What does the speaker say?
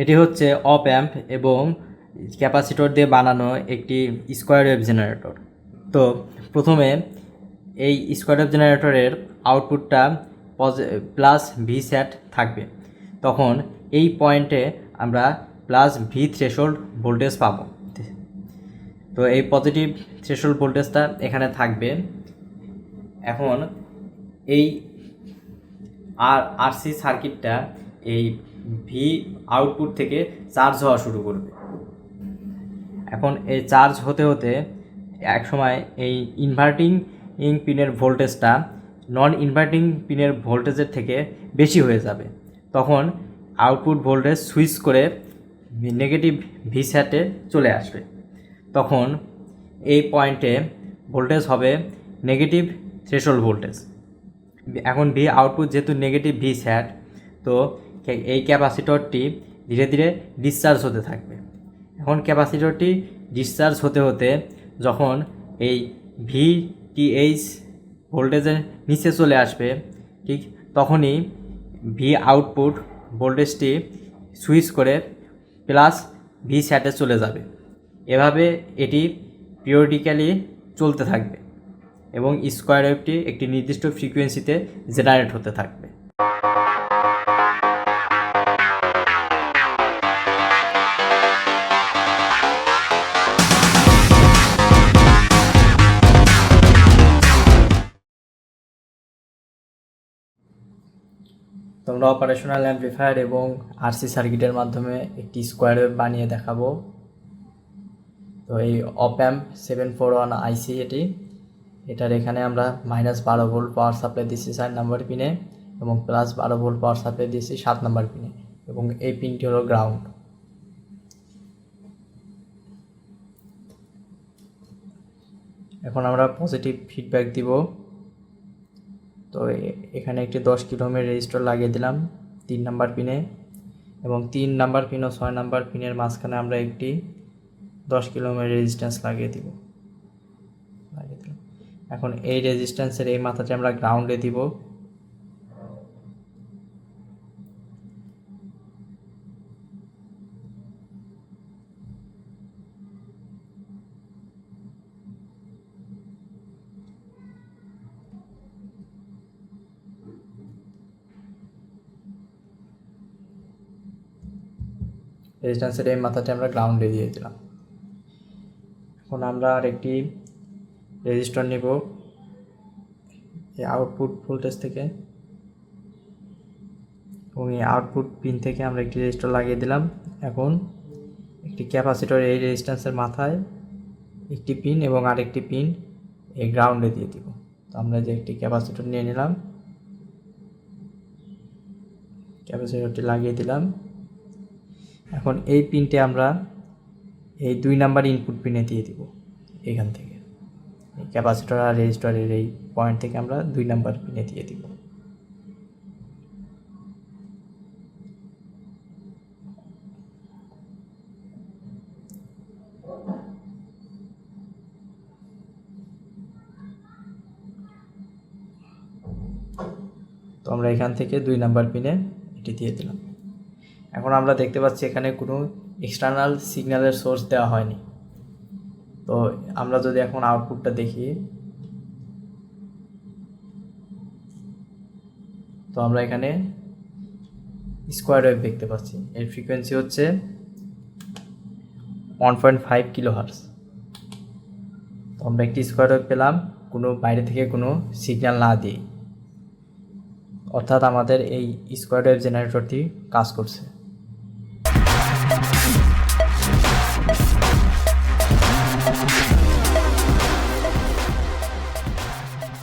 এটি হচ্ছে অপ অ্যাম্প এবং ক্যাপাসিটর দিয়ে বানানো একটি স্কোয়ার ওয়েভ জেনারেটর। তো প্রথমে এই স্কোয়ার ওয়েভ জেনারেটরের আউটপুটটা প্লাস ভি স্যাট থাকবে। তখন এই পয়েন্টে আমরা প্লাস ভি থ্রেশোল্ড ভোল্টেজ পাবো। তো এই পজিটিভ থ্রেশোল্ড ভোল্টেজটা এখানে থাকবে। এখন এই আর আরসি সার্কিটটা এই ভি আউটপুট থেকে চার্জ হওয়া শুরু করবে। এখন এই চার্জ হতে হতে এক সময় এই ইনভার্টিং পিনের ভোল্টেজটা নন ইনভার্টিং পিনের ভোল্টেজের থেকে বেশি হয়ে যাবে। তখন আউটপুট ভোল্টেজ সুইচ করে নেগেটিভ ভি স্যাটে চলে আসবে। তখন এই পয়েন্টে ভোল্টেজ হবে নেগেটিভ থ্রেশোল্ড ভোল্টেজ এখন ভি আউটপুট যেহেতু নেগেটিভ ভি স্যাট তো এই ক্যাপাসিটরটি ধীরে ধীরে ডিসচার্জ হতে থাকবে। এখন ক্যাপাসিটরটি ডিসচার্জ হতে হতে যখন এই ভি টিএইচ ভোল্টেজের নিচে চলে আসবে, ঠিক তখনই ভি আউটপুট ভোল্টেজটি সুইচ করে প্লাস ভি স্যাটে চলে যাবে। এভাবে এটি পিরিয়ডিক্যালি চলতে থাকবে এবং স্কোয়ার ওয়েভটি একটি নির্দিষ্ট ফ্রিকোয়েন্সিতে জেনারেট হতে থাকবে। তোমরা অপারেশনাল অ্যাম্প্লিফায়ার এবং আরসি সার্কিটের মাধ্যমে একটি স্কোয়ার ওয়েভ বানিয়ে দেখাবো। তো এই op amp seven four one IC এটি। এটার এখানে আমরা মাইনাস বারো ভোল্ট পাওয়ার সাপ্লাই দিচ্ছি চার নাম্বার পিনে এবং প্লাস বারো ভোল্ট পাওয়ার সাপ্লাই দিচ্ছি সাত নাম্বার পিনে এবং এই পিনটি হলো গ্রাউন্ড এখন আমরা পজিটিভ ফিডব্যাক দিব। তো এখানে একটি দশ কিলোমের রেজিস্টার লাগিয়ে দিলাম তিন নাম্বার পিনে এবং তিন নাম্বার পিন ও ছয় নাম্বার পিনের মাঝখানে আমরা একটি দশ কিলোমিটার রেজিস্ট্যান্স লাগিয়ে দিব। লাগিয়ে দিলাম। এখন এই রেজিস্ট্যান্সের এই মাথাটি আমরা গ্রাউন্ডে দিব। রেজিস্ট্যান্সের এই মাথাটি আমরা গ্রাউন্ডে দিয়ে দিলাম এখন আমরা আরেকটি রেজিস্টার নিব। এই আউটপুট ভোল্টেজ থেকে। এবং এই আউটপুট পিন থেকে আমরা একটি রেজিস্টার লাগিয়ে দিলাম। এখন একটি ক্যাপাসিটর এই রেজিস্ট্যান্সের মাথায় একটি পিন এবং আরেকটি পিন এই গ্রাউন্ডে দিয়ে দিব। তো আমরা যে একটি ক্যাপাসিটর নিয়ে নিলাম। ক্যাপাসিটরটি লাগিয়ে দিলাম। এখন এই পিনটে আমরা এই দুই নাম্বার ইনপুট পিনে দিয়ে দিব এখান থেকে। এই ক্যাপাসিটর আর রেজিস্টারের এই পয়েন্ট থেকে আমরা দুই নাম্বার পিনে দিয়ে দিব। তো আমরা এখান থেকে দুই নাম্বার পিনে এটি দিয়ে দিলাম। এখন আমরা দেখতে পাচ্ছি এখানে কোনো এক্সটার্নাল সিগন্যালের সোর্স দেওয়া হয়নি। তো আমরা যদি এখন আউটপুটটা দেখি, তো আমরা এখানে স্কোয়ার ওয়েভ দেখতে পাচ্ছি। এর ফ্রিকোয়েন্সি হচ্ছে one point five kilo hertz তো আমরা একটি স্কোয়ার ওয়েভ পেলাম, কোনো বাইরে থেকে কোনো সিগন্যাল না দিয়ে। অর্থাৎ আমাদের এই স্কোয়ার ওয়েভ জেনারেটরটি কাজ করছে।